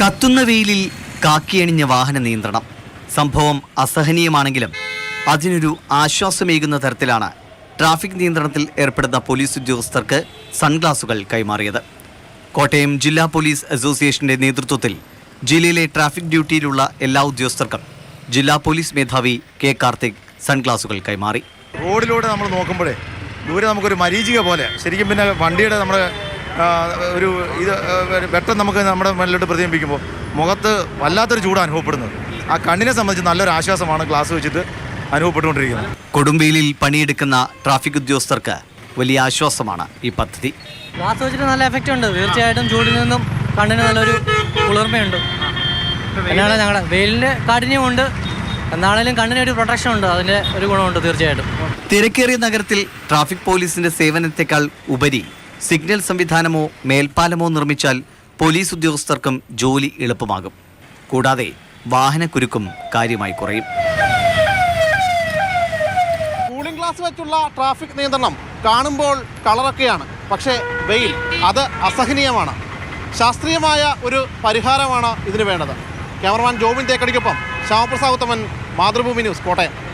കത്തുന്ന വെയിലിൽ കാക്കിയണിഞ്ഞ വാഹന നിയന്ത്രണം. സംഭവം അസഹനീയമാണെങ്കിലും അതിനൊരു ആശ്വാസമേകുന്ന തരത്തിലാണ് ട്രാഫിക് നിയന്ത്രണത്തിൽ ഏർപ്പെടുന്ന പോലീസ് ഉദ്യോഗസ്ഥർക്ക് സൺഗ്ലാസുകൾ കൈമാറിയത്. കോട്ടയം ജില്ലാ പോലീസ് അസോസിയേഷന്റെ നേതൃത്വത്തിൽ ജില്ലയിലെ ട്രാഫിക് ഡ്യൂട്ടിയിലുള്ള എല്ലാ ഉദ്യോഗസ്ഥർക്കും ജില്ലാ പോലീസ് മേധാവി കെ കാർത്തിക് സൺഗ്ലാസുകൾ കൈമാറി. റോഡിലൂടെ നമ്മൾ നോക്കുമ്പോഴേ ദൂരെ നമുക്കൊരു മരീചിക പോലെ ശരിക്കും പിന്നെ വണ്ടിയുടെ നമ്മുടെ ഒരു ഇത് ആ, വെട്ടം നമുക്ക് നമ്മുടെ മുന്നിലോട്ട് പ്രതിബിംബിക്കുമ്പോൾ മുഖത്ത് വല്ലാത്തൊരു ചൂട് അനുഭവപ്പെടുന്നത്. ആ കണ്ണിനെ സംബന്ധിച്ച് നല്ലൊരു ആശ്വാസമാണ് ഗ്ലാസ് വെച്ചിട്ട് അനുഭവപ്പെട്ടുകൊണ്ടിരിക്കുന്നത്. കൊടുമ്പിയിലിൽ പണിയെടുക്കുന്ന ട്രാഫിക് ഉദ്യോഗസ്ഥർക്ക് വലിയ ആശ്വാസമാണ് ഈ പദ്ധതി. ഗ്ലാസ് വെച്ചിട്ട് നല്ല എഫക്റ്റ് ഉണ്ട്. തീർച്ചയായിട്ടും ചൂടിൽ നിന്നും കണ്ണിന് നല്ലൊരു കുളിർമയുണ്ട്. എന്നാണ് ഞങ്ങളുടെ വെയിലിന്റെ കാഠിന്യമുണ്ട് എന്നാണേലും കണ്ണിന് ഒരു പ്രൊട്ടക്ഷൻ ഉണ്ട്. അതിന്റെ ഒരു ഗുണമുണ്ട് തീർച്ചയായിട്ടും. തിരക്കേറിയ നഗരത്തിൽ ട്രാഫിക് പോലീസിന്റെ സേവനത്തെക്കാൾ ഉപരി സിഗ്നൽ സംവിധാനമോ മേൽപ്പാലമോ നിർമ്മിച്ചാൽ പോലീസ് ഉദ്യോഗസ്ഥർക്കും ജോലി എളുപ്പമാകും. കൂടാതെ വാഹനക്കുരുക്കും കാര്യമായി കുറയും. കൂളിംഗ് ഗ്ലാസ് വെച്ചുള്ള ട്രാഫിക് നിയന്ത്രണം കാണുമ്പോൾ കളറൊക്കെയാണ്. പക്ഷേ വെയിൽ അത് അസഹനീയമാണ്. ശാസ്ത്രീയമായ ഒരു പരിഹാരമാണ് ഇതിന് വേണ്ടത്. ക്യാമറമാൻ ജോബിൻ തേക്കടിക്കൊപ്പം ശ്യാമപ്രസാദ് ഉത്തമൻ മാതൃഭൂമി ന്യൂസ് കോട്ടയം.